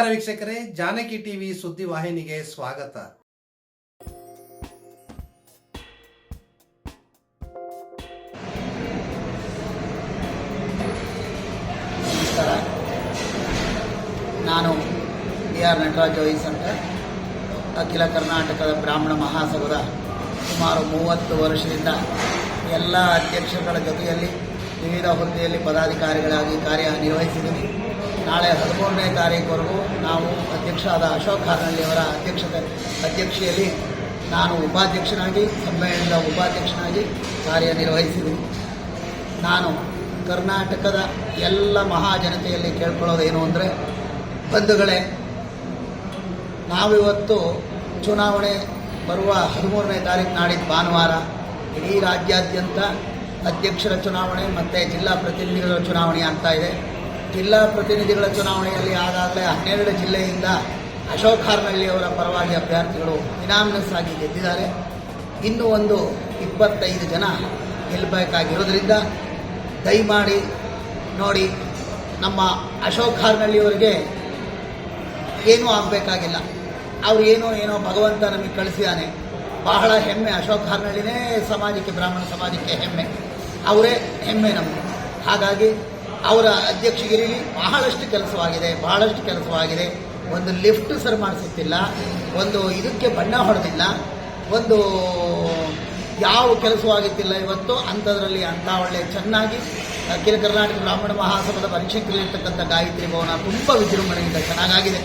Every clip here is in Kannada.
ನಮಸ್ಕಾರ ವೀಕ್ಷಕರೇ, ಜಾನಕಿ ಟಿವಿ ಸುದ್ದಿ ವಾಹಿನಿಗೆ ಸ್ವಾಗತ. ನಾನು ಬಿ ಆರ್ ನಟರಾಜ್ ಜೋಯಿಸ್ ಅಂತ ಅಖಿಲ ಕರ್ನಾಟಕದ ಬ್ರಾಹ್ಮಣ ಮಹಾಸಭದ ಸುಮಾರು ಮೂವತ್ತು ವರ್ಷದಿಂದ ಎಲ್ಲ ಅಧ್ಯಕ್ಷಗಳ ಜೊತೆಯಲ್ಲಿ ವಿವಿಧ ಹುದ್ದೆಯಲ್ಲಿ ಪದಾಧಿಕಾರಿಗಳಾಗಿ ಕಾರ್ಯನಿರ್ವಹಿಸಿದ್ದೀನಿ ನಾಳೆ ಹದಿಮೂರನೇ ತಾರೀಕುವರೆಗೂ ನಾವು ಅಧ್ಯಕ್ಷ ಆದ ಅಶೋಕ್ ಹಾರ್ನಳ್ಳಿಯವರ ಅಧ್ಯಕ್ಷತೆ, ಅಧ್ಯಕ್ಷೆಯಲ್ಲಿ ನಾನು ಉಪಾಧ್ಯಕ್ಷನಾಗಿ ಸಮ್ಮೇಳನದ ಉಪಾಧ್ಯಕ್ಷನಾಗಿ ಕಾರ್ಯನಿರ್ವಹಿಸಿದೆ ನಾನು ಕರ್ನಾಟಕದ ಎಲ್ಲ ಮಹಾಜನತೆಯಲ್ಲಿ ಕೇಳ್ಕೊಳ್ಳೋದೇನು ಅಂದರೆ, ಬಂಧುಗಳೇ, ನಾವಿವತ್ತು ಚುನಾವಣೆ ಬರುವ ಹದಿಮೂರನೇ ತಾರೀಕು ನಾಡಿದ್ದು ಭಾನುವಾರ, ಇಡೀ ರಾಜ್ಯಾದ್ಯಂತ ಅಧ್ಯಕ್ಷರ ಚುನಾವಣೆ ಮತ್ತು ಜಿಲ್ಲಾ ಪ್ರತಿನಿಧಿಗಳ ಚುನಾವಣೆ ಆಗ್ತಾ ಇದೆ. ಜಿಲ್ಲಾ ಪ್ರತಿನಿಧಿಗಳ ಚುನಾವಣೆಯಲ್ಲಿ ಆಗಾಗಲೇ ಹನ್ನೆರಡು ಜಿಲ್ಲೆಯಿಂದ ಅಶೋಕ್ ಹಾರ್ನಳ್ಳಿಯವರ ಪರವಾಗಿ ಅಭ್ಯರ್ಥಿಗಳು ಇನಾಮಿನಸ್ ಆಗಿ ಗೆದ್ದಿದ್ದಾರೆ. ಇನ್ನು ಒಂದು ಇಪ್ಪತ್ತೈದು ಜನ ಗೆಲ್ಲಬೇಕಾಗಿರೋದ್ರಿಂದ ದಯಮಾಡಿ ನೋಡಿ, ನಮ್ಮ ಅಶೋಕ್ ಹಾರ್ನಳ್ಳಿಯವರಿಗೆ ಏನೂ ಆಗಬೇಕಾಗಿಲ್ಲ. ಅವ್ರು ಏನೋ ಏನೋ ಭಗವಂತ ನಮಗೆ ಕಳಿಸಿದಾನೆ ಬಹಳ ಹೆಮ್ಮೆ ಅಶೋಕ್ ಹಾರ್ನಳ್ಳಿನೇ ಸಮಾಜಕ್ಕೆ, ಬ್ರಾಹ್ಮಣ ಸಮಾಜಕ್ಕೆ ಹೆಮ್ಮೆ. ಅವರೇ ಹೆಮ್ಮೆ ನಮಗೆ. ಹಾಗಾಗಿ ಅವರ ಅಧ್ಯಕ್ಷಗಿರಿ ಬಹಳಷ್ಟು ಕೆಲಸವಾಗಿದೆ ಬಹಳಷ್ಟು ಕೆಲಸವಾಗಿದೆ. ಒಂದು ಲಿಫ್ಟ್ ಸರ್ ಮಾಡಿಸುತ್ತಿಲ್ಲ, ಒಂದು ಇದಕ್ಕೆ ಬಣ್ಣ ಹೊಡೆದಿಲ್ಲ, ಒಂದು ಯಾವ ಕೆಲಸವಾಗುತ್ತಿಲ್ಲ ಇವತ್ತು, ಅಂಥದ್ರಲ್ಲಿ ಅಂಥ ಒಳ್ಳೆ ಚೆನ್ನಾಗಿ ಅಖಿಲ ಕರ್ನಾಟಕ ಬ್ರಾಹ್ಮಣ ಮಹಾಸಭದ ಪರೀಕ್ಷೆಯಲ್ಲಿರ್ತಕ್ಕಂಥ ಗಾಯತ್ರಿ ಭವನ ತುಂಬ ವಿಜೃಂಭಣೆಯಿಂದ ಚೆನ್ನಾಗಾಗಿದೆ.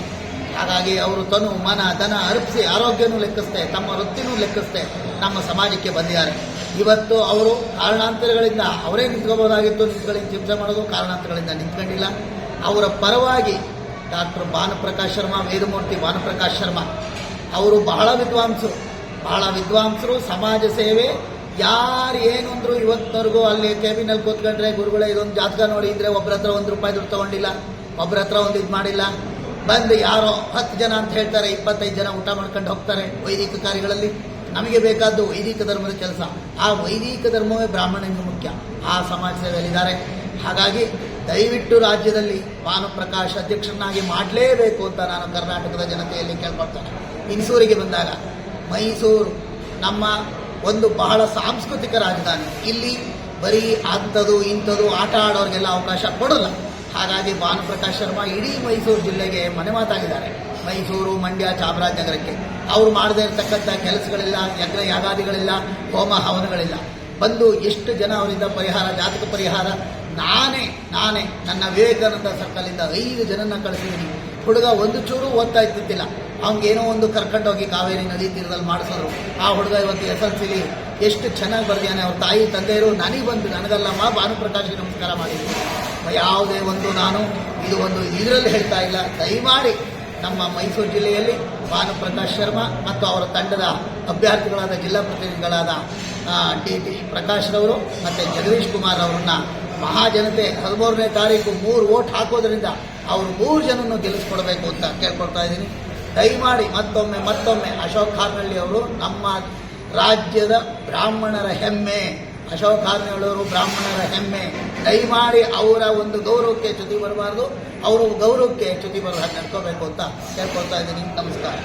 ಹಾಗಾಗಿ ಅವರು ತನು ಮನ, ಧನ ಅರ್ಪಿಸಿ ಆರೋಗ್ಯನೂ ಲೆಕ್ಕಿಸ್ತೆ, ತಮ್ಮ ವೃತ್ತಿನೂ ಲೆಕ್ಕಿಸ್ತೆ, ನಮ್ಮ ಸಮಾಜಕ್ಕೆ ಬಂದಿದ್ದಾರೆ. ಇವತ್ತು ಅವರು ಕಾರಣಾಂತರಗಳಿಂದ ಅವರೇ ನಿಂತ್ಕೋಬೋದಾಗಿತ್ತು. ನಿಂತ್ಕೊಳ್ಳಿ ಚಿಂತೆ ಮಾಡೋದು ಕಾರಣಾಂತರಗಳಿಂದ ನಿಂತ್ಕೊಂಡಿಲ್ಲ. ಅವರ ಪರವಾಗಿ ಡಾಕ್ಟರ್ ಭಾನುಪ್ರಕಾಶ್ ಶರ್ಮಾ, ವೇದಮೂರ್ತಿ ಭಾನುಪ್ರಕಾಶ್ ಶರ್ಮಾ ಅವರು ಬಹಳ ವಿದ್ವಾಂಸರು. ಬಹಳ ವಿದ್ವಾಂಸರು, ಸಮಾಜ ಸೇವೆ ಯಾರು ಏನು ಅಂದ್ರು ಇವತ್ತಿನವರೆಗೂ ಅಲ್ಲಿ ಕೇಬಿನಲ್ಲಿ ಕೂತ್ಕೊಂಡ್ರೆ ಗುರುಗಳೇ ಇದೊಂದು ಜಾತಕ ನೋಡಿ, ಇದ್ರೆ ಒಬ್ಬರ ಹತ್ರ ಒಂದು ರೂಪಾಯಿ ದುಡ್ಡು ತಗೊಂಡಿಲ್ಲ ಒಬ್ಬರ ಹತ್ರ ಒಂದು ಇದು ಮಾಡಿಲ್ಲ. ಬಂದು ಯಾರೋ ಹತ್ತು ಜನ ಅಂತ ಹೇಳ್ತಾರೆ, ಇಪ್ಪತ್ತೈದು ಜನ ಊಟ ಮಾಡ್ಕೊಂಡು ಹೋಗ್ತಾರೆ ವೈದಿಕ ಕಾರ್ಯಗಳಲ್ಲಿ. ನಮಗೆ ಬೇಕಾದ್ದು ವೈದಿಕ ಧರ್ಮದ ಕೆಲಸ. ಆ ವೈದಿಕ ಧರ್ಮವೇ ಬ್ರಾಹ್ಮಣನಿಗೆ ಮುಖ್ಯ. ಆ ಸಮಾಜ ಸೇವೆಯಲ್ಲಿದ್ದಾರೆ ಹಾಗಾಗಿ ದಯವಿಟ್ಟು ರಾಜ್ಯದಲ್ಲಿ ಭಾನುಪ್ರಕಾಶ್ ಅಧ್ಯಕ್ಷರನ್ನಾಗಿ ಮಾಡಲೇಬೇಕು ಅಂತ ನಾನು ಕರ್ನಾಟಕದ ಜನತೆಯಲ್ಲಿ ಕೇಳ್ಕೊಳ್ತೇನೆ. ಮೈಸೂರಿಗೆ ಬಂದಾಗ ಮೈಸೂರು ನಮ್ಮ ಒಂದು ಬಹಳ ಸಾಂಸ್ಕೃತಿಕ ರಾಜಧಾನಿ. ಇಲ್ಲಿ ಬರೀ ಅಂಥದ್ದು, ಇಂಥದ್ದು ಆಟ ಆಡೋರಿಗೆಲ್ಲ ಅವಕಾಶ ಕೊಡಲ್ಲ. ಹಾಗಾಗಿ ಭಾನುಪ್ರಕಾಶ್ ಶರ್ಮಾ ಇಡೀ ಮೈಸೂರು ಜಿಲ್ಲೆಗೆ ಮನೆ ಮಾತಾಗಿದ್ದಾರೆ ಮೈಸೂರು, ಮಂಡ್ಯ, ಚಾಮರಾಜನಗರಕ್ಕೆ. ಅವರು ಮಾಡದೇ ಇರತಕ್ಕಂಥ ಕೆಲಸಗಳಿಲ್ಲ, ಯಜ್ಞ ಯಾಗಾದಿಗಳಿಲ್ಲ, ಹೋಮ ಹವನಗಳಿಲ್ಲ. ಬಂದು ಎಷ್ಟು ಜನ ಅವರಿಂದ ಪರಿಹಾರ, ಜಾತಕ ಪರಿಹಾರ? ನಾನೇ ನಾನೇ, ನನ್ನ ವಿವೇಕಾನಂದ ಸರ್ಕಲಿಂದ ಐದು ಜನನ ಕಳಿಸಿದ್ದೀನಿ. ಹುಡುಗ ಒಂದು ಚೂರು ಓದ್ತಾ ಇದ್ದಿದ್ದಿಲ್ಲ. ಅವ್ನಿಗೇನೋ ಒಂದು ಕರ್ಕೊಂಡೋಗಿ ಕಾವೇರಿ ನದಿ ತೀರದಲ್ಲಿ ಮಾಡಿಸೋರು. ಆ ಹುಡುಗ ಇವತ್ತು ಎಸ್ ಎಲ್ ಸಿಲಿ ಎಷ್ಟು ಚೆನ್ನಾಗಿ ಬರ್ದಿಯಾನೆ ಅವ್ರ ತಾಯಿ, ತಂದೆಯರು, ನನಗೆ ಬಂದು ನನಗಲ್ಲಮ್ಮ ಭಾನುಪ್ರಕಾಶ್ ನಮಸ್ಕಾರ ಮಾಡಿದ್ದೀನಿ ಯಾವುದೇ ಒಂದು ನಾನು ಇದು ಒಂದು ಇದರಲ್ಲಿ ಹೇಳ್ತಾ ಇಲ್ಲ. ದಯಮಾಡಿ ನಮ್ಮ ಮೈಸೂರು ಜಿಲ್ಲೆಯಲ್ಲಿ ಭಾನುಪ್ರಕಾಶ್ ಶರ್ಮಾ ಮತ್ತು ಅವರ ತಂಡದ ಅಭ್ಯರ್ಥಿಗಳಾದ ಜಿಲ್ಲಾ ಪ್ರತಿನಿಧಿಗಳಾದ ಡಿ ಟಿ ಪ್ರಕಾಶ್ ರವರು ಮತ್ತು ಜಗದೀಶ್ ಕುಮಾರ್ ಅವರನ್ನ ಮಹಾಜನತೆ ಹದಿಮೂರನೇ ತಾರೀಕು ಮೂರು ಓಟ್ ಹಾಕೋದ್ರಿಂದ ಅವರು ಮೂರು ಜನನ್ನು ಗೆಲ್ಲಿಸ್ಕೊಡ್ಬೇಕು ಅಂತ ಕೇಳ್ಕೊಳ್ತಾ ಇದ್ದೀನಿ. ದಯಮಾಡಿ ಮತ್ತೊಮ್ಮೆ ಮತ್ತೊಮ್ಮೆ ಅಶೋಕ್ ಖಾರ್ನಳ್ಳಿ ಅವರು ನಮ್ಮ ರಾಜ್ಯದ ಬ್ರಾಹ್ಮಣರ ಹೆಮ್ಮೆ. ಅಶೋಕ್ ಹಾರ್ನಳ್ಳಿ ಅವರು ಬ್ರಾಹ್ಮಣರ ಹೆಮ್ಮೆ. ದಯಮಾಡಿ ಅವರ ಒಂದು ಗೌರವಕ್ಕೆ ಚ್ಯುತಿ ಬರಬಾರ್ದು. ಅವರ ಗೌರವಕ್ಕೆ ಚ್ಯುತಿ ಬರೋ ಹಾಗೆ ನಡ್ಕೋಬೇಕು ಅಂತ ಹೇಳ್ಕೊಳ್ತಾ ಇದ್ದೀನಿ. ನಮಸ್ಕಾರ.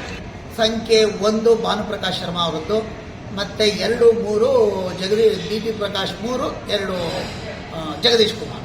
ಸಂಖ್ಯೆ ಒಂದು, ಭಾನುಪ್ರಕಾಶ್ ಶರ್ಮಾ ಅವರದ್ದು. ಮತ್ತೆ ಎರಡು, ಮೂರು ಜಗದೀಶ್ ಬಿ ಪ್ರಕಾಶ್ ಮೂರು, ಎರಡು ಜಗದೀಶ್ ಕುಮಾರ್.